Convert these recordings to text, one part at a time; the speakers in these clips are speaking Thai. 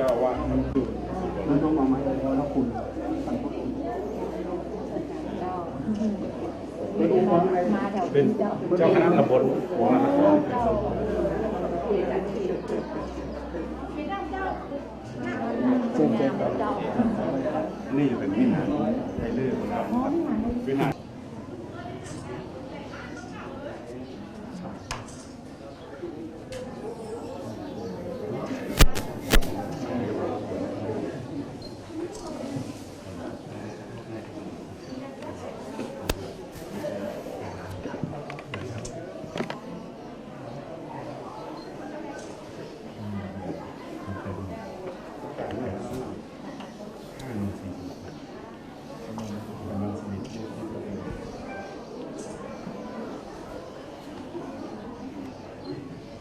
จ้าวาดทั้งจุดนั่นต้องมาไหมแล้วคุณสันพคุณเป็นเจ้าคณะตำบลหัวมานครนี่เป็นวิหารไทยเลือกนะครับวิหาร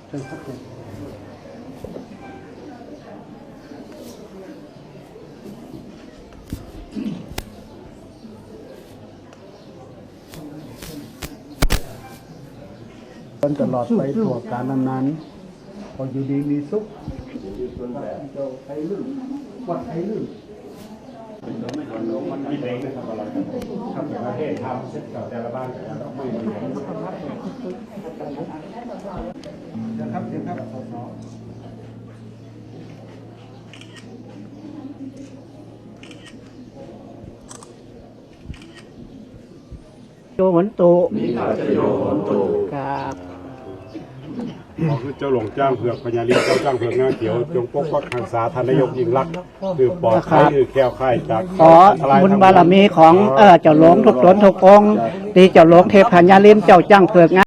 เชิญครับเชิญจนตลอดไปทั่วกาลนานๆพออยู่ดีมีสุขเจ้าไทยลื่นวัดไทยลื่น มีเพลงนะครับอะไรครับแต่ประเทศทำเช่นกับแต่ละบ้านแต่ละไม่เหมือนกันนะครับเดี๋ยวครับสสโยหนตุนี่ข้าจะโยนตูครับ ขอคือเจ้าหลวงจ้างเผือกพญาลิเจ้าจ้างเผือกงาเขียวจงปกปักรักษาทานนายกยิ่งรักษณ์คือปลอดภัยคือแคล้วคลายจากขอบุญบารมีของเออเจ้าหลวงทุกตนทุกองค์ที่เจ้าหลวงเทพพญาลินเจ้าจ้างเผือกงา